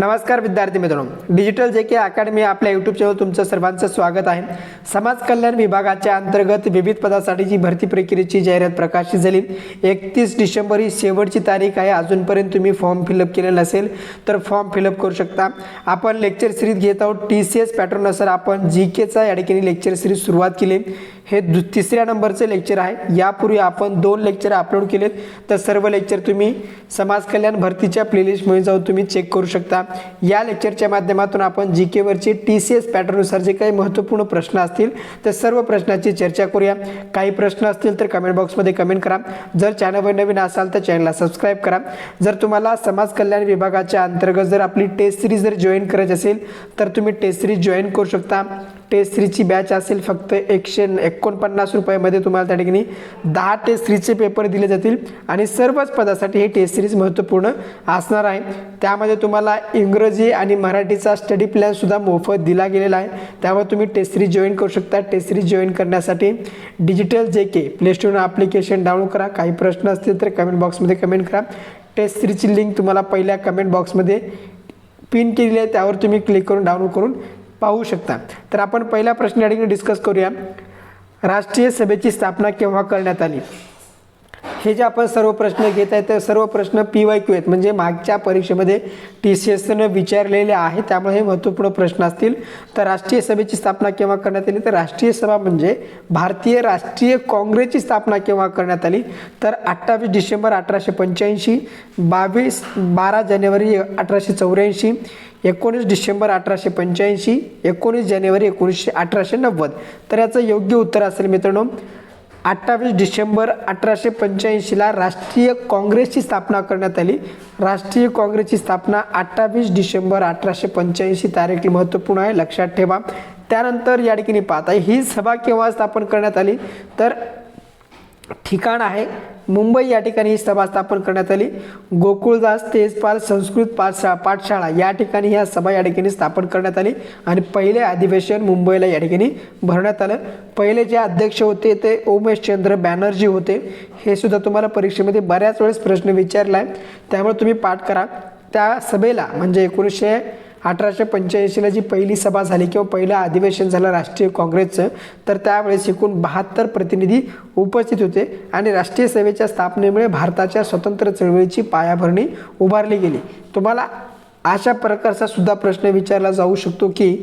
नमस्कार विद्यार्थी मित्रांनो. डिजिटल जे के अकॅडमी आपल्या यूट्यूब चॅनल तुमचं सर्वांचं स्वागत आहे. समाज कल्याण विभागाच्या अंतर्गत विविध पदासाठीची भरती प्रक्रियेची जाहिरात प्रकाशित झाली. एकतीस डिसेंबर ही शेवटची तारीख आहे. अजूनपर्यंत तुम्ही फॉर्म फिलअप केलेला नसेल तर फॉर्म फिलअप करू शकता. आपण लेक्चर सिरीज घेत आहोत. टी सी एस पॅटर्ननुसार आपण जी केचा या ठिकाणी लेक्चर सिरीज सुरुवात केली. हे दु तिसऱ्या नंबरचे लेक्चर आहे. यापूर्वी आपण दोन लेक्चर अपलोड केलेत. तर सर्व लेक्चर तुम्ही समाज कल्याण भरतीच्या प्लेलिस्टमध्ये जाऊन तुम्ही चेक करू शकता. या लेक्चरच्या माध्यमातून आपण जी केवरचे टी सी एस पॅटर्ननुसार जे काही महत्त्वपूर्ण प्रश्न असतील त्या सर्व प्रश्नाची चर्चा करूया. काही प्रश्न असतील तर कमेंट बॉक्समध्ये कमेंट करा. जर चॅनलवर नवीन असाल तर चॅनलला सबस्क्राईब करा. जर तुम्हाला समाज कल्याण विभागाच्या अंतर्गत जर आपली टेस्ट सिरीज जर जॉईन करायची असेल तर तुम्ही टेस्ट सिरीज जॉईन करू शकता. टेस्ट थ्रीची बॅच असेल फक्त एकशे एकोणपन्नास रुपयामध्ये तुम्हाला त्या ठिकाणी दहा टेस्ट थ्रीचे पेपर दिले जातील. आणि सर्वच पदासाठी हे टेस्ट सिरीज महत्त्वपूर्ण असणार आहे. त्यामध्ये तुम्हाला इंग्रजी आणि मराठीचा स्टडी प्लॅनसुद्धा मोफत दिला गेलेला आहे. त्यामुळे तुम्ही टेस्ट सिरीज जॉईन करू शकता. टेस्ट सिरीज जॉईन करण्यासाठी digital J K play store application download करा. काही प्रश्न असतील तर कमेंट बॉक्समध्ये कमेंट करा. टेस्ट सिरीजची लिंक तुम्हाला पहिल्या कमेंट बॉक्समध्ये पिन केलेली आहे. त्यावर तुम्ही क्लिक करून डाउनलोड करून पाहू शकता. तर आपण पहिला प्रश्न या ठिकाणी डिस्कस करूया. राष्ट्रीय सभेची स्थापना केव्हा करण्यात आली? हे जे आपण सर्व प्रश्न घेत आहे तर सर्व प्रश्न पी वाय क्यू आहेत. म्हणजे मागच्या परीक्षेमध्ये टी सी एसनं विचारलेले आहे त्यामुळे हे महत्त्वपूर्ण प्रश्न असतील. तर राष्ट्रीय सभेची स्थापना केव्हा करण्यात आली? तर राष्ट्रीय सभा म्हणजे भारतीय राष्ट्रीय काँग्रेसची स्थापना केव्हा करण्यात आली? तर अठ्ठावीस डिसेंबर अठराशे पंच्याऐंशी बावीस बारा जानेवारी अठराशे चौऱ्याऐंशी एकोणीस डिसेंबर अठराशे पंच्याऐंशी एकोणीस जानेवारी एकोणीसशे अठराशे नव्वद. तर याचं योग्य उत्तर असेल मित्रांनो अठ्ठावीस डिसेंबर अठराशे पंच्याऐंशीला राष्ट्रीय काँग्रेसची स्थापना करण्यात आली. राष्ट्रीय काँग्रेसची स्थापना अठ्ठावीस डिसेंबर अठराशे पंच्याऐंशी तारीख महत्त्वपूर्ण आहे लक्षात ठेवा. त्यानंतर या ठिकाणी पाहता ही सभा केव्हा स्थापन करण्यात आली? तर ठिकाण आहे मुंबई या ठिकाणी ही सभा स्थापन करण्यात आली. गोकुळदास तेजपाल संस्कृत पाठशा पाठशाळा या ठिकाणी ह्या सभा या ठिकाणी स्थापन करण्यात आली आणि पहिले अधिवेशन मुंबईला या ठिकाणी भरण्यात आलं. पहिले जे अध्यक्ष होते ते उमेशचंद्र बॅनर्जी होते. हे सुद्धा तुम्हाला परीक्षेमध्ये बऱ्याच वेळेस प्रश्न विचारला आहे त्यामुळे तुम्ही पाठ करा. त्या सभेला म्हणजे एकोणीसशे अठराशे पंच्याऐंशीला जी पहिली सभा झाली किंवा पहिलं अधिवेशन झालं राष्ट्रीय काँग्रेसचं तर त्यावेळेस एकूण बहात्तर प्रतिनिधी उपस्थित होते आणि राष्ट्रीय सभेच्या स्थापनेमुळे भारताच्या स्वतंत्र चळवळीची पायाभरणी उभारली गेली. तुम्हाला अशा प्रकारचा सुद्धा प्रश्न विचारला जाऊ शकतो की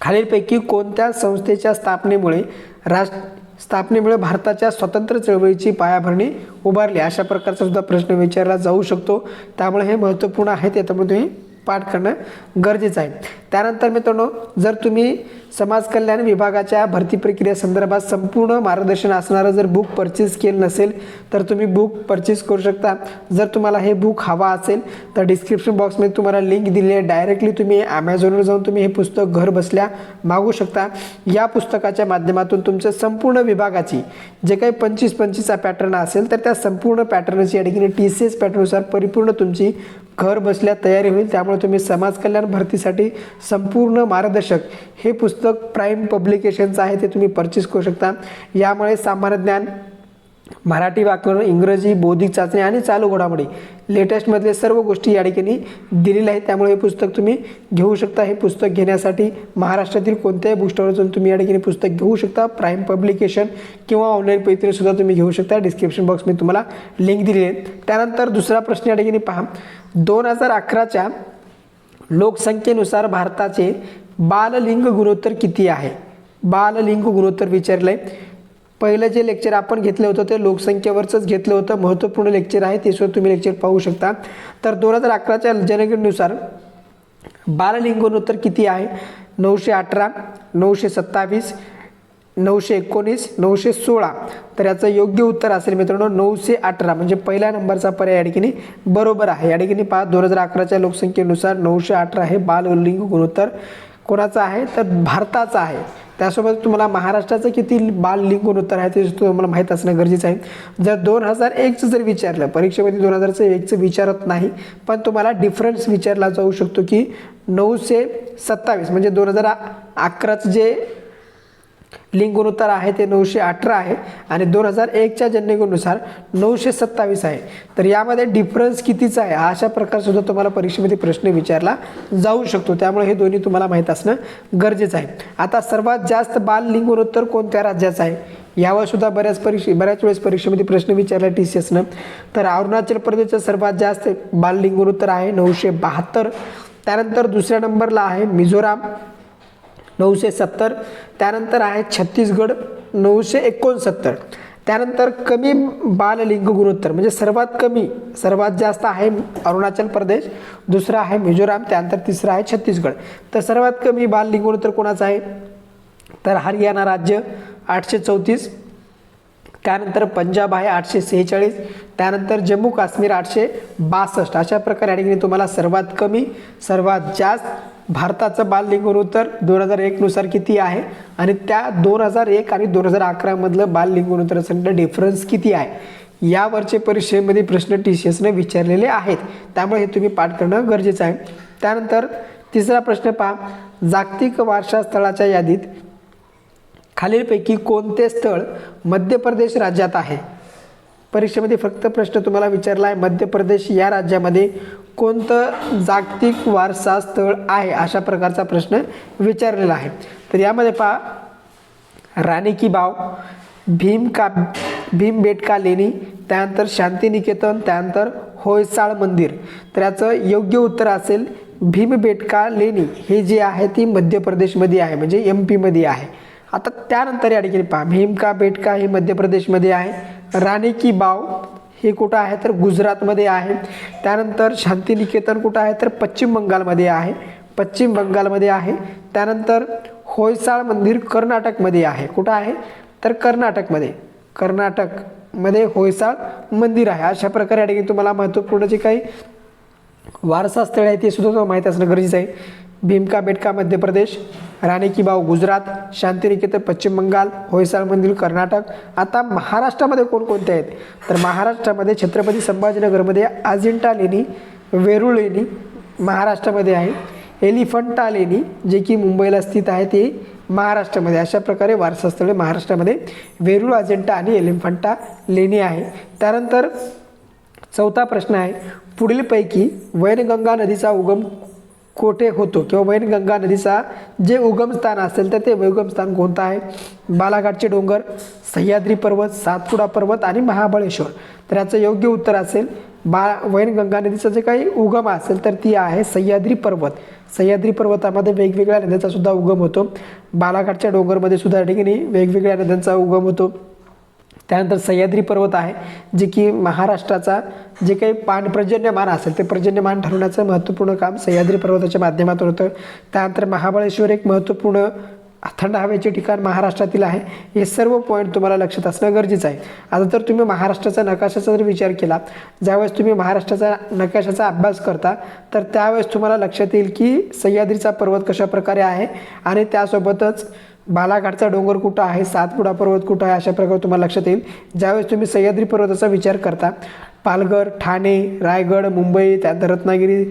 खालीलपैकी कोणत्या संस्थेच्या स्थापनेमुळे राष्ट्र स्थापनेमुळे भारताच्या स्वतंत्र चळवळीची पायाभरणी उभारली? अशा प्रकारचा सुद्धा प्रश्न विचारला जाऊ शकतो. त्यामुळे हे महत्त्वपूर्ण आहे त्याच्यामुळे तुम्ही पाठ करणं गरजेचं आहे. त्यानंतर मित्रांनो जर तुम्ही समाज कल्याण विभागाच्या भरती प्रक्रियेसंदर्भात संपूर्ण मार्गदर्शन असणारं जर बुक परचेस केलं नसेल तर तुम्ही बुक परचेस करू शकता. जर तुम्हाला हे बुक हवा असेल तर डिस्क्रिप्शन बॉक्समध्ये तुम्हाला लिंक दिली आहे. डायरेक्टली तुम्ही ॲमेझॉनवर जाऊन तुम्ही हे पुस्तक घर बसल्या मागू शकता. या पुस्तकाच्या माध्यमातून तुमच्या संपूर्ण विभागाची जे काही पंचवीस पंचवीसचा पॅटर्न असेल तर त्या संपूर्ण पॅटर्नची या ठिकाणी टी सी एस पॅटर्ननुसार परिपूर्ण तुमची घर बसल्या तयारी होईल त्यामुळे तुम्ही समाज कल्याण भरतीसाठी संपूर्ण मार्गदर्शक हे पुस्तक प्राईम पब्लिकेशनचं आहे ते तुम्ही परचेस करू शकता. यामुळे सामान्य ज्ञान मराठी व्याकरण इंग्रजी बौद्धिक चाचणी आणि चालू घोडामोडी. लेटेस्टमधले सर्व गोष्टी या ठिकाणी दिलेल्या आहेत. त्यामुळे हे पुस्तक तुम्ही घेऊ शकता. हे पुस्तक घेण्यासाठी महाराष्ट्रातील कोणत्याही बुकस्टॉवर जाऊन तुम्ही या ठिकाणी पुस्तक घेऊ शकता. प्राईम पब्लिकेशन किंवा ऑनलाईन पैत्रीसुद्धा तुम्ही घेऊ शकता. डिस्क्रिप्शन बॉक्समध्ये तुम्हाला लिंक दिली आहे. त्यानंतर दुसरा प्रश्न या ठिकाणी पहा. दोन हजार अकराच्या लोकसंख्येनुसार भारताचे बाललिंग गुणोत्तर किती आहे? बाललिंग गुणोत्तर विचारलं आहे पहिलं जे लेक्चर आपण घेतलं होतं ते लोकसंख्येवरचंच घेतलं होतं. महत्त्वपूर्ण लेक्चर आहे ते सुद्धा तुम्ही लेक्चर पाहू शकता. तर दोन हजार अकराच्या जनगणनेनुसार बाललिंगुत्तर किती आहे? नऊशे अठरा नऊशे सत्तावीस नऊशे एकोणीस नऊशे सोळा. तर याचं योग्य उत्तर असेल मित्रांनो नऊशे अठरा. म्हणजे पहिल्या नंबरचा पर्याय या ठिकाणी बरोबर आहे. या ठिकाणी पहा दोन हजार अकराच्या लोकसंख्येनुसार नऊशे अठरा हे बाललिंग गुणोत्तर कोणाचं आहे? तर भारताचं आहे. त्यासोबत तुम्हाला महाराष्ट्राचं किती बाल लिंग गुणोत्तर आहे ते तुम्हाला माहीत असणं गरजेचं आहे. जर दोन हजार एकचं जर विचारलं परीक्षेमध्ये दोन हजारचं एकचं विचारत नाही पण तुम्हाला डिफरन्स विचारला जाऊ शकतो की नऊशे सत्तावीस म्हणजे दोन हजार अकराचं जे लिंग गुणोत्तर आहे ते नऊशे अठरा आहे आणि दोन हजार एकच्या जनगणनुसार नऊशे सत्तावीस आहे. तर यामध्ये डिफरन्स कितीचा आहे? अशा प्रकारसुद्धा तुम्हाला परीक्षेमध्ये प्रश्न विचारला जाऊ शकतो. त्यामुळे हे दोन्ही तुम्हाला माहीत असणं गरजेचं आहे. आता सर्वात जास्त बाल लिंग गुणोत्तर कोणत्या राज्याचं आहे? यावर सुद्धा बऱ्याच परीक्षे बऱ्याच वेळेस परीक्षेमध्ये प्रश्न विचारला टी सी एसनं. तर अरुणाचल प्रदेशचं सर्वात जास्त बाल लिंग गुणोत्तर आहे नऊशे बहात्तर. त्यानंतर दुसऱ्या नंबरला आहे मिझोराम. नऊशे सत्तर त्यानंतर आहे छत्तीसगड नऊशे एकोणसत्तर. त्यानंतर कमी बाललिंग गुणोत्तर म्हणजे सर्वात कमी सर्वात जास्त आहे अरुणाचल प्रदेश दुसरा आहे मिझोराम त्यानंतर तिसरा आहे छत्तीसगड. तर सर्वात कमी बाललिंग गुणोत्तर कोणाचं आहे? तर हरियाणा राज्य आठशे चौतीस त्यानंतर पंजाब आहे आठशे सेहेचाळीस त्यानंतर जम्मू काश्मीर आठशे बासष्ट. अशा प्रकारे या ठिकाणी तुम्हाला सर्वात कमी सर्वात जास्त भारताचं बाललिंग उत्तर दोन हजार एकनुसार किती आहे? आणि त्या दोन हजार एक आणि दोन हजार अकरामधलं बाललिंग गुणोत्तराचं डिफरन्स किती आहे? यावरचे परीक्षेमध्ये प्रश्न टी सी एसनं विचारलेले आहेत. त्यामुळे हे तुम्ही पाठ करणं गरजेचं आहे. त्यानंतर तिसरा प्रश्न पहा. जागतिक वारसा स्थळाच्या यादीत खालीलपैकी कोणते स्थळ मध्य प्रदेश राज्यात आहे? परीक्षेमध्ये फक्त प्रश्न तुम्हाला विचारला आहे मध्य प्रदेश या राज्यामध्ये कोणतं जागतिक वारसा स्थळ आहे? अशा प्रकारचा प्रश्न विचारलेला आहे. तर यामध्ये पहा राणी की बाव भीम का भीमबेटका लेणी त्यानंतर शांतिनिकेतन त्यानंतर होयसाळ मंदिर. तर याचं योग्य उत्तर असेल भीमबेटका लेणी. हे जे आहे ती मध्य प्रदेशमध्ये आहे म्हणजे एम पीमध्ये आहे. आता त्यानंतर या ठिकाणी पहा. भीमका बेटका हे मध्य प्रदेशमध्ये आहे. राणी की बाव हे कुठं आहे? तर गुजरातमध्ये आहे. त्यानंतर शांतिनिकेतन कुठं आहे? तर पश्चिम बंगालमध्ये आहे. पश्चिम बंगालमध्ये आहे. त्यानंतर होयसाळ मंदिर कर्नाटकमध्ये आहे. कुठं आहे? तर कर्नाटकमध्ये. कर्नाटकमध्ये होयसाळ मंदिर आहे. अशा प्रकारे या ठिकाणी तुम्हाला महत्त्वपूर्ण जे काही वारसा स्थळ आहे ते सुद्धा तुम्हाला माहीत असणं गरजेचं आहे. भीमका बेटका मध्य प्रदेश राणी की बाव गुजरात शांतिनिकेतन पश्चिम बंगाल होयसाळ मंदिर कर्नाटक आता महाराष्ट्रामध्ये कोणकोणते आहेत? तर महाराष्ट्रामध्ये छत्रपती संभाजीनगरमध्ये अजिंठा लेणी वेरूळ लेणी महाराष्ट्रामध्ये आहे. एलिफंटा लेणी जे की मुंबईला स्थित आहे ते महाराष्ट्रामध्ये अशा प्रकारे वारसास्थळे महाराष्ट्रामध्ये वेरूळ अजिंठा आणि एलिफंटा लेणी आहे. त्यानंतर चौथा प्रश्न आहे. पुढीलपैकी वैनगंगा नदीचा उगम कोठे होतो? किंवा वैनगंगा नदीचा जे उगमस्थान असेल तर ते उगमस्थान कोणतं आहे? बालाघाटचे डोंगर सह्याद्री पर्वत सातपुडा पर्वत आणि महाबळेश्वर. तर याचं योग्य उत्तर असेल बा वैनगंगा नदीचं जे काही उगम असेल तर ती आहे सह्याद्री पर्वत. सह्याद्री पर्वतामध्ये वेगवेगळ्या नद्यांचा सुद्धा उगम होतो. बालाघाटच्या डोंगरमध्ये सुद्धा या ठिकाणी वेगवेगळ्या नद्यांचा उगम होतो. त्यानंतर सह्याद्री पर्वत आहे जे की महाराष्ट्राचा जे काही पान पर्जन्यमान असेल ते पर्जन्यमान ठरवण्याचं महत्त्वपूर्ण काम सह्याद्री पर्वताच्या माध्यमातून होतं. त्यानंतर महाबळेश्वर एक महत्त्वपूर्ण थंड हवेचे ठिकाण महाराष्ट्रातील आहे. हे सर्व पॉईंट तुम्हाला लक्षात असणं गरजेचं आहे. आता जर तुम्ही महाराष्ट्राचा नकाशाचा जर विचार केला ज्यावेळेस तुम्ही महाराष्ट्राचा नकाशाचा अभ्यास करता तर त्यावेळेस तुम्हाला लक्षात येईल की सह्याद्रीचा पर्वत कशा प्रकारे आहे आणि त्यासोबतच बालाघाटचा डोंगर कुठं आहे सातपुडा पर्वत कुठं आहे अशा प्रकारे तुम्हाला लक्षात येईल. ज्यावेळेस तुम्ही सह्याद्री पर्वताचा विचार करता पालघर ठाणे रायगड मुंबई त्यानंतर रत्नागिरी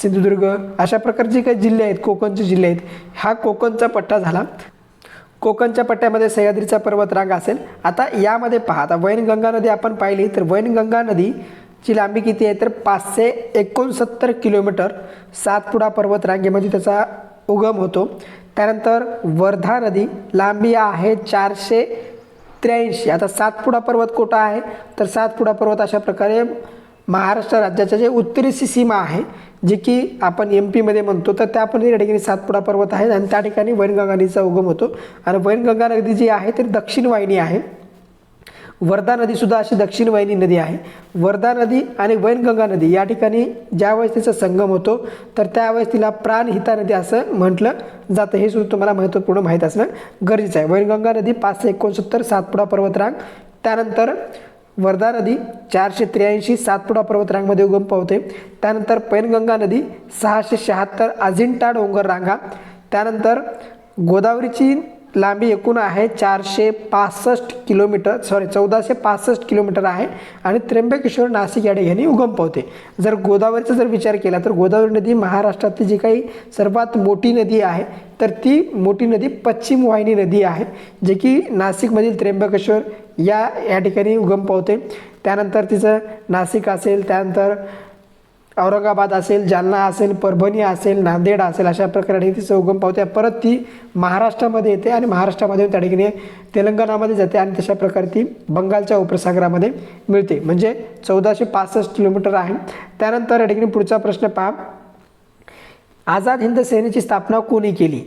सिंधुदुर्ग अशा प्रकारचे काही जिल्हे आहेत कोकणचे जिल्हे आहेत हा कोकणचा पट्टा झाला. कोकणच्या पट्ट्यामध्ये सह्याद्रीचा पर्वतरांग असेल. आता यामध्ये पहा आता वैनगंगा नदी आपण पाहिली तर वैनगंगा नदीची लांबी किती आहे? तर पाचशे एकोणसत्तर किलोमीटर सातपुडा पर्वतरांगेमध्ये त्याचा उगम होतो. त्यानंतर वर्धा नदी लांबी आहे चारशे त्र्याऐंशी. आता सातपुडा पर्वत कुठं आहे? तर सातपुडा पर्वत अशा प्रकारे महाराष्ट्र राज्याच्या जे उत्तरेची सीमा आहे जी की आपण एम पीमध्ये म्हणतो तर त्या पण या ठिकाणी सातपुडा पर्वत आहे आणि त्या ठिकाणी वैनगंगा नदीचा उगम होतो. आणि वैनगंगा नदी जी आहे ती दक्षिण वाहिनी आहे. वर्धा नदीसुद्धा अशी दक्षिण वाहिनी नदी आहे. वर्धा नदी आणि वैनगंगा नदी या ठिकाणी ज्यावेळेस तिचा संगम होतो तर त्यावेळेस तिला प्राणहिता नदी असं म्हटलं जातं. हे सुद्धा तुम्हाला महत्त्वपूर्ण माहीत असणं गरजेचं आहे. वैनगंगा नदी पाचशे एकोणसत्तर सातपुडा पर्वतरांग त्यानंतर वर्धा नदी चारशे त्र्याऐंशी सातपुडा पर्वतरांगमध्ये उगम पावते. त्यानंतर पैनगंगा नदी सहाशे शहात्तर अजिंठा डोंगर रांगा त्यानंतर गोदावरीची लांबी एकूण आहे चारशे पासष्ट किलोमीटर सॉरी चौदाशे पासष्ट किलोमीटर आहे आणि त्र्यंबकेश्वर नाशिक या ठिकाणी उगम पावते. जर गोदावरीचा जर विचार केला तर गोदावरी नदी महाराष्ट्रातली जी काही सर्वात मोठी नदी आहे तर ती मोठी नदी पश्चिम वाहिनी नदी आहे जे की नाशिकमधील त्र्यंबकेश्वर या या ठिकाणी उगम पावते. त्यानंतर तिचं नाशिक असेल त्यानंतर औरंगाबाद असेल जालना असेल परभणी असेल नांदेड असेल अशा प्रकारे तिचं उगम पावते. परत ती महाराष्ट्रामध्ये येते आणि महाराष्ट्रामध्ये त्या ठिकाणी तेलंगणामध्ये जाते आणि तशा प्रकारे ती बंगालच्या उपसागरामध्ये मिळते. म्हणजे चौदाशे पासष्ट किलोमीटर आहे. त्यानंतर या ठिकाणी पुढचा प्रश्न पहा. आझाद हिंद सेनेची स्थापना कोणी केली?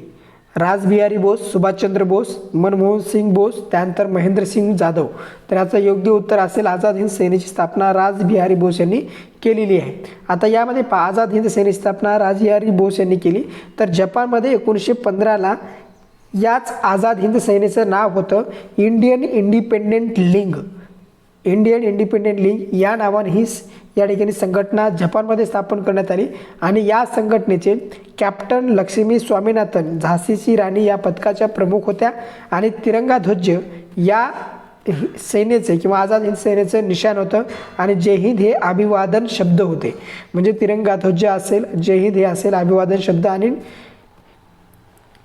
राजबिहारी बोस सुभाषचंद्र बोस मनमोहन सिंग बोस त्यानंतर महेंद्रसिंग जाधव. तर याचं योग्य उत्तर असेल आझाद हिंद सेनेची स्थापना राजबिहारी बोस यांनी केलेली आहे. आता यामध्ये पा आझाद हिंद सेनेची स्थापना राजबिहारी बोस यांनी केली. तर जपानमध्ये एकोणीसशे पंधराला याच आझाद हिंद सेनेचं नाव होतं Indian independent league. Indian independent league या नावाने ही या ठिकाणी संघटना जपानमध्ये स्थापन करण्यात आली. आणि या संघटनेचे कॅप्टन लक्ष्मी स्वामीनाथन झाशीची राणी या पथकाच्या प्रमुख होत्या. आणि तिरंगा ध्वज या सेनेचे किंवा आझाद हिंद सेनेचं निशाण होतं. आणि जय हिंद हे अभिवादन शब्द होते. म्हणजे तिरंगा ध्वज असेल जय हिंद हे असेल अभिवादन शब्द. आणि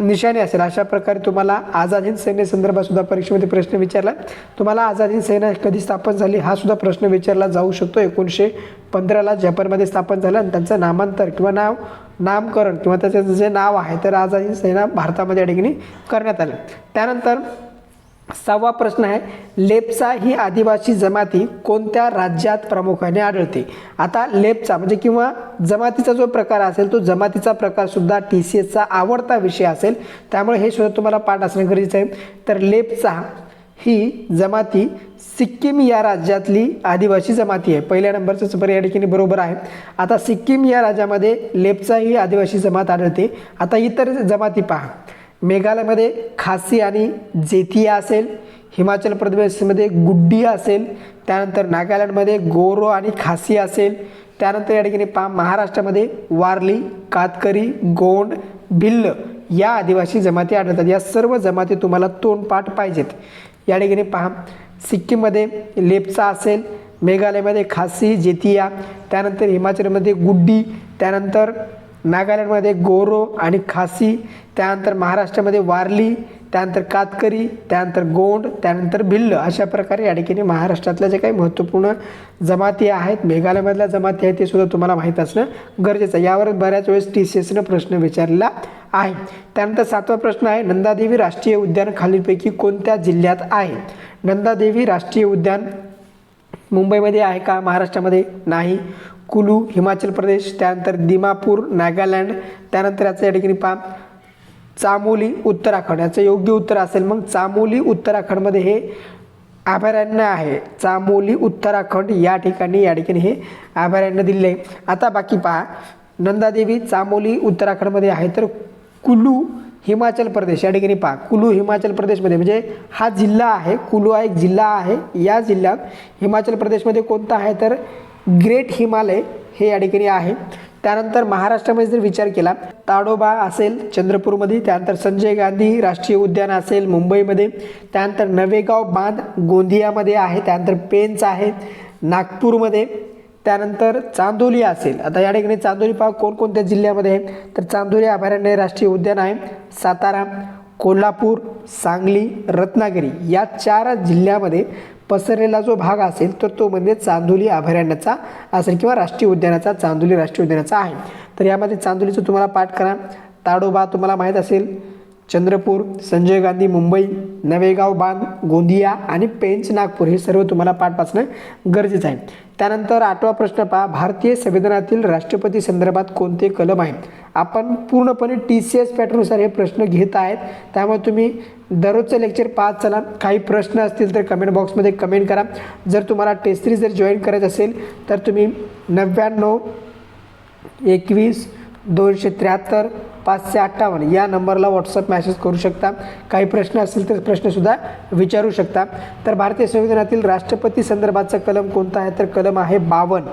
निशाणे असेल. अशा प्रकारे तुम्हाला आझाद हिंद सेनेसंदर्भात सुद्धा परीक्षेमध्ये प्रश्न विचारला. तुम्हाला आझाद हिंद सेना कधी स्थापन झाली हा सुद्धा प्रश्न विचारला जाऊ शकतो. एकोणीसशे पंधराला जपानमध्ये स्थापन झालं आणि त्यांचं नामांतर किंवा नाव नामकरण किंवा त्याचं जे नाव आहे तर आझाद हिंद सेना भारतामध्ये या ठिकाणी करण्यात आलं. त्यानंतर सहावा प्रश्न आहे लेप्चा ही आदिवासी जमाती कोणत्या राज्यात प्रामुख्याने आढळते? आता लेप्चा म्हणजे किंवा जमातीचा जो प्रकार असेल तो जमातीचा प्रकार सुद्धा टी सी एसचा आवडता विषय असेल. त्यामुळे हे सुद्धा तुम्हाला पाठ असणं गरजेचं आहे. तर लेप्चा ही जमाती सिक्कीम या राज्यातली आदिवासी जमाती आहे. पहिल्या नंबरचं चपर या ठिकाणी बरोबर आहे. आता सिक्कीम या राज्यामध्ये लेप्चा ही आदिवासी जमात आढळते. आता इतर जमाती पहा. मेघालयमध्ये खासी आणि जेतिया असेल हिमाचल प्रदेशमध्ये गुड्डी असेल त्यानंतर नागालँडमध्ये गोरो आणि खासी असेल त्यानंतर या ठिकाणी पहा महाराष्ट्रामध्ये वारली कातकरी गोंड भिल्ल या आदिवासी जमाती आढळतात. या सर्व जमाती तुम्हाला तोंडपाठ पाहिजेत. या ठिकाणी पहा सिक्कीममध्ये लेप्चा असेल मेघालयमध्ये खासी जेतिया त्यानंतर हिमाचलमध्ये गुड्डी त्यानंतर नागालँडमध्ये गोरो आणि खासी त्यानंतर महाराष्ट्रामध्ये वारली त्यानंतर कातकरी त्यानंतर गोंड त्यानंतर भिल्ल अशा प्रकारे या ठिकाणी महाराष्ट्रातल्या जे काही महत्त्वपूर्ण जमाती आहेत मेघालयमधल्या जमाती आहेत ते सुद्धा तुम्हाला माहीत असणं गरजेचं आहे. यावर बऱ्याच वेळेस टी सी एसनं प्रश्न विचारलेला आहे. त्यानंतर सातवा प्रश्न आहे नंदादेवी राष्ट्रीय उद्यान खालीलपैकी कोणत्या जिल्ह्यात आहे? नंदादेवी राष्ट्रीय उद्यान मुंबईमध्ये आहे का? महाराष्ट्रामध्ये नाही. कुलू हिमाचल प्रदेश त्यानंतर दिमापूर नागालँड त्यानंतर याचं या ठिकाणी पहा. चामोली उत्तराखंड. याचं योग्य उत्तर असेल मग चामोली उत्तराखंडमध्ये हे अभयारण्य आहे. चामोली उत्तराखंड या ठिकाणी या ठिकाणी हे अभयारण्य दिले आहे. आता बाकी पहा. नंदादेवी चामोली उत्तराखंडमध्ये आहे तर कुलू हिमाचल प्रदेश. या ठिकाणी पहा. कुलू हिमाचल प्रदेशमध्ये. म्हणजे हा जिल्हा आहे. कुलू हा एक जिल्हा आहे. या जिल्ह्यात हिमाचल प्रदेशमध्ये कोणता आहे तर ग्रेट हिमालय हे या ठिकाणी आहे. त्यानंतर महाराष्ट्रामध्ये जर विचार केला ताडोबा असेल चंद्रपूरमध्ये त्यानंतर संजय गांधी राष्ट्रीय उद्यान असेल मुंबईमध्ये त्यानंतर नवेगाव बांध गोंदियामध्ये आहे त्यानंतर पेंच आहे नागपूरमध्ये त्यानंतर चांदोली असेल. आता या ठिकाणी चांदोली पाव कोणकोणत्या जिल्ह्यामध्ये आहे? तर चांदोली अभयारण्य राष्ट्रीय उद्यान आहे सातारा कोल्हापूर सांगली रत्नागिरी या चार जिल्ह्यामध्ये पसरलेला जो भाग असेल तर तो म्हणजे चांदोली अभयारण्याचा असेल किंवा राष्ट्रीय उद्यानाचा चांदोली राष्ट्रीय उद्यानाचा आहे. तर यामध्ये चांदोलीचं तुम्हाला पाठ करा. ताडोबा तुम्हाला माहीत असेल. चंद्रपूर संजय गांधी मुंबई नवेगाव बांध गोंदिया आणि पेंच नागपूर हे सर्व तुम्हाला पाठ वाचणं गरजेचं आहे. त्यानंतर आठवा प्रश्न पहा भारतीय संविधानातील राष्ट्रपती संदर्भात कोणते कलम आहेत? आपण पूर्णपणे टी सी एस पॅटर्ननुसार हे प्रश्न घेत आहेत. त्यामुळे तुम्ही दररोजचं लेक्चर पाच चला. काही प्रश्न असतील तर कमेंट बॉक्समध्ये कमेंट करा. जर तुम्हाला टेस्ट सिरीज जर जॉईन करायचं असेल तर तुम्ही नव्याण्णव एकवीस दोनशे त्र्याहत्तर पाचशे अठ्ठावन्न. या नंबरला व्हॉट्सअप मॅसेज करू शकता. काही प्रश्न असतील तर प्रश्नसुद्धा विचारू शकता. तर भारतीय संविधानातील राष्ट्रपती संदर्भाचं कलम कोणता आहे? तर कलम आहे बावन्न.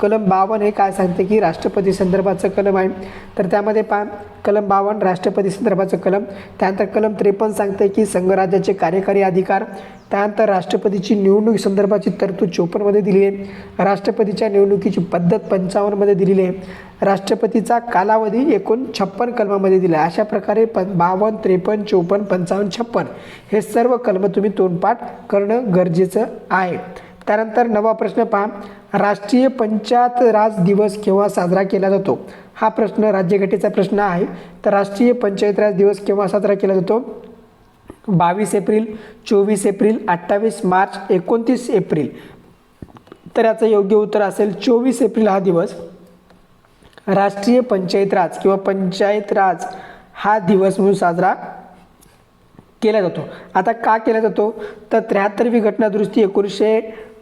कलम बावन्न हे काय सांगते की राष्ट्रपती संदर्भाचं कलम आहे. तर त्यामध्ये पहा कलम बावन्न राष्ट्रपती संदर्भाचं कलम. त्यानंतर कलम त्रेपन्न सांगते की संघराज्याचे कार्यकारी अधिकार. त्यानंतर राष्ट्रपतीची निवडणूक संदर्भाची तरतूद चोपन्नमध्ये दिली आहे. राष्ट्रपतीच्या निवडणुकीची पद्धत पंचावन्नमध्ये दिलेली आहे. राष्ट्रपतीचा कालावधी एकूण छप्पन कलमामध्ये दिला अशा प्रकारे प बावन्न त्रेपन्न चोपन्न पंचावन्न छप्पन हे सर्व कलम तुम्ही तोंडपाठ करणं गरजेचं आहे. त्यानंतर नवा प्रश्न पहा. राष्ट्रीय पंचायत राज दिवस केव्हा साजरा केला जातो? हा प्रश्न राज्यघटनेचा प्रश्न आहे. तर राष्ट्रीय पंचायत राज दिवस केव्हा साजरा केला जातो? बावीस एप्रिल चोवीस एप्रिल अठ्ठावीस मार्च एकोणतीस एप्रिल. तर याचं योग्य उत्तर असेल चोवीस एप्रिल हा दिवस. राष्ट्रीय पंचायत राज किंवा पंचायत राज हा दिवस म्हणून साजरा केला जातो. आता का केला जातो? तर त्र्याहत्तरवी घटनादुरुस्ती एकोणीसशे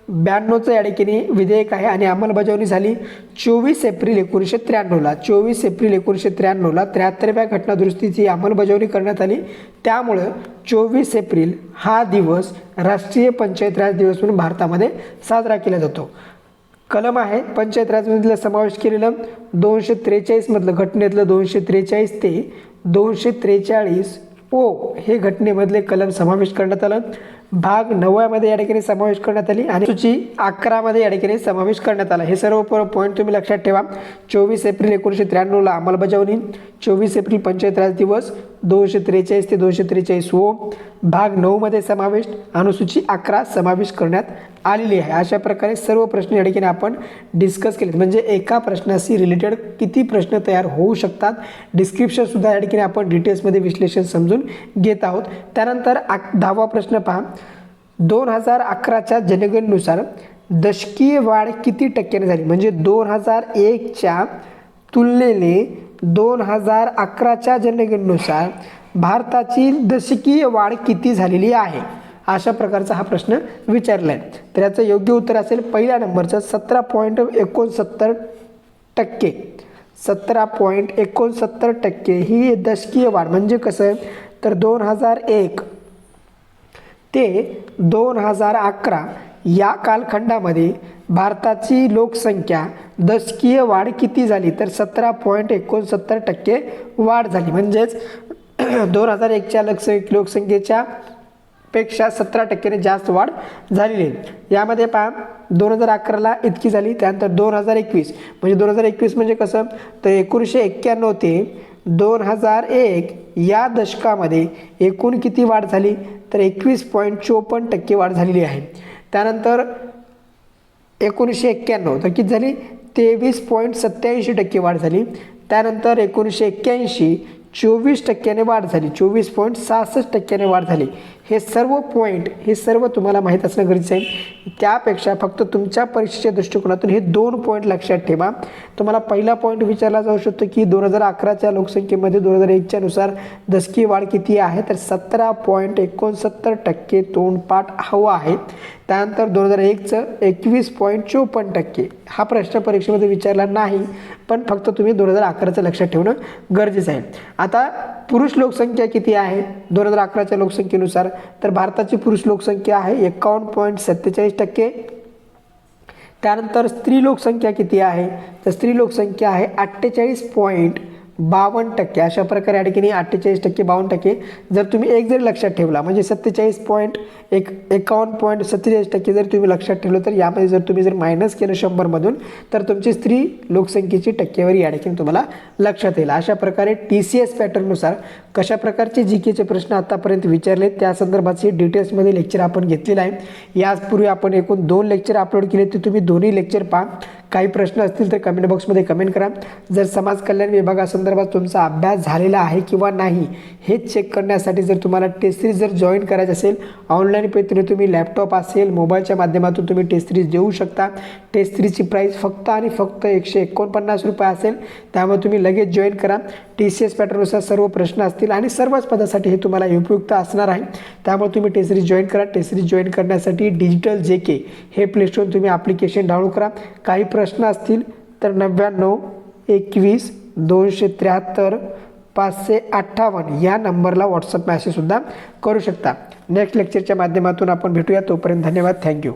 ब्याण्णवचं या ठिकाणी विधेयक आहे आणि अंमलबजावणी झाली चोवीस एप्रिल एकोणीसशे त्र्याण्णवला. चोवीस एप्रिल एकोणीसशे त्र्याण्णवला त्र्याहत्तरव्या घटनादुरुस्तीची अंमलबजावणी करण्यात आली. त्यामुळं चोवीस एप्रिल हा दिवस राष्ट्रीय पंचायत राज दिवस म्हणून भारतामध्ये साजरा केला जातो. कलम आहे पंचायत राजमधलं समावेश केलेलं दोनशे त्रेचाळीसमधलं घटनेतलं दोनशे त्रेचाळीस ते दोनशे त्रेचाळीस ओ हे घटनेमधले कलम समावेश करण्यात आलं. भाग नवव्यामध्ये या ठिकाणी समावेश करण्यात आली आणि सूची अकरामध्ये या ठिकाणी समावेश करण्यात आला. हे सर्व पॉईंट तुम्ही लक्षात ठेवा. चोवीस एप्रिल एकोणीसशे त्र्याण्णवला अंमलबजावणी. चोवीस एप्रिल पंचायत राज दिवस. दोनशे त्रेचाळीस ते दोनशे त्रेचाळीस ओ. भाग नऊमध्ये समावेश. अनुसूची अकरा समावेश करण्यात आलेली आहे. अशा प्रकारे सर्व प्रश्न या ठिकाणी आपण डिस्कस केले म्हणजे एका प्रश्नाशी रिलेटेड किती प्रश्न तयार होऊ शकतात डिस्क्रिप्शनसुद्धा या ठिकाणी आपण डिटेल्समध्ये विश्लेषण समजून घेत आहोत. त्यानंतर आक दहावा प्रश्न पहा. दोन हजार अकराच्या जनगणनेनुसार दशकीय वाढ किती टक्क्याने झाली? म्हणजे दोन हजार एकच्या तुलनेने दोन हजार अकराच्या जनगणनेनुसार भारताची दशकीय वाढ किती झालेली आहे? अशा प्रकारचा हा प्रश्न विचारला आहे तर याचं योग्य उत्तर असेल पहिल्या नंबरचं सतरा पॉईंट एकोणसत्तर टक्के. सतरा पॉईंट एकोणसत्तर टक्के ही दशकीय वाढ. म्हणजे कसं? तर दोन हजार एक ते दोन हजार अकरा या कालखंडामध्ये भारताची लोकसंख्या दशकीय वाढ किती झाली? तर सतरा पॉईंट एकोणसत्तर टक्के वाढ झाली. म्हणजेच दोन हजार एकच्या लोकसं लोकसंख्येच्या पेक्षा सतरा टक्क्याने जास्त वाढ झालेली आहे. यामध्ये पहा दोन हजार अकराला इतकी झाली त्यानंतर दोन हजार एकवीस. म्हणजे दोन हजार एकवीस म्हणजे कसं? तर एकोणीसशे एक्क्याण्णव ते दोन हजार एक या दशकामध्ये एकूण किती वाढ झाली? तर एकवीस पॉईंट चोपन्न टक्के वाढ झालेली आहे. त्यानंतर एकोणीसशे एक्क्याण्णव तर किती झाली? तेवीस पॉईंट सत्याऐंशी टक्के वाढ झाली. त्यानंतर एकोणीसशे एक्क्याऐंशी चोवीस टक्क्याने वाढ झाली. चोवीस पॉईंट सहासष्ट टक्क्याने वाढ झाली. हे सर्व पॉईंट हे सर्व तुम्हाला माहीत असणं गरजेचं आहे. त्यापेक्षा फक्त तुमच्या परीक्षेच्या दृष्टिकोनातून हे दोन पॉईंट लक्षात ठेवा. तुम्हाला पहिला पॉईंट विचारला जाऊ शकतो की दोन हजार अकराच्या लोकसंख्येमध्ये दोन हजार एकच्या नुसार दशकीय वाढ किती आहे? तर सतरा पॉईंट एकोणसत्तर टक्के तोंडपाठ हवं आहे. त्यानंतर दोन हजार एकचं एकवीस पॉईंट चोपन्न टक्के. हा प्रश्न परीक्षेमध्ये विचारला नाही पण फक्त तुम्ही दोन हजार अकराचं लक्षात ठेवणं गरजेचं आहे. आता पुरुष लोकसंख्या किती आहे? दोन हजार अकराच्या लोकसंख्येनुसार. तर भारताची पुरुष लोकसंख्या आहे एकावन्न पॉईंट सत्तेचाळीस टक्के. त्यानंतर स्त्री लोकसंख्या किती आहे? तर स्त्री लोकसंख्या आहे अठ्ठेचाळीस पॉईंट बावन्न टक्के. अशा प्रकारे या ठिकाणी अठ्ठेचाळीस टक्के बावन्न टक्के. जर तुम्ही एक जरी लक्षात ठेवला म्हणजे सत्तेचाळीस पॉईंट एक एकावन्न पॉईंट सत्तेचाळीस टक्के जर तुम्ही लक्षात ठेवलं तर यामध्ये जर तुम्ही जर मायनस केलं शंभरमधून तर तुमची स्त्री लोकसंख्येची टक्केवारी या ठिकाणी तुम्हाला लक्षात येईल. अशा प्रकारे टी सी एस पॅटर्ननुसार कशा प्रकारचे जी केचे प्रश्न आत्तापर्यंत विचारले त्या संदर्भाचे डिटेल्समध्ये लेक्चर आपण घेतलेलं आहे. याचपूर्वी आपण एकूण दोन लेक्चर अपलोड केले ते तुम्ही दोन्ही लेक्चर पहा. काही प्रश्न असतील तर कमेंट बॉक्समध्ये कमेंट करा. जर समाज कल्याण विभागासंदर्भात तुमचा अभ्यास झालेला आहे किंवा नाही हे चेक करण्यासाठी जर तुम्हाला टेस्ट सिरीज जर जॉईन करायचं असेल ऑनलाईन पद्धतीने तुम्ही लॅपटॉप असेल मोबाईलच्या माध्यमातून तुम्ही टेस्ट सिरीज देऊ शकता. टेस्ट सिरीजची प्राईस फक्त आणि फक्त एकशे एकोणपन्नास रुपये असेल. त्यामुळे तुम्ही लगेच जॉईन करा. टी सी एस पॅटर्ननुसार सर्व प्रश्न असतील आणि सर्वच पदासाठी हे तुम्हाला उपयुक्त असणार आहे. त्यामुळे तुम्ही टेस्ट सिरीज जॉईन करा. टेस्ट सिरीज जॉईन करण्यासाठी डिजिटल जे के हे प्लेस्टोर तुम्ही ॲप्लिकेशन डाउनलोड करा. काही प्रश्न असतील तर नव्याण्णव एकवीस दोनशे त्र्याहत्तर पाचशे अठ्ठावन्न या नंबरला व्हॉट्सअप मॅसेजसुद्धा करू शकता. नेक्स्ट लेक्चरच्या माध्यमातून आपण भेटूया. तोपर्यंत धन्यवाद. थँक्यू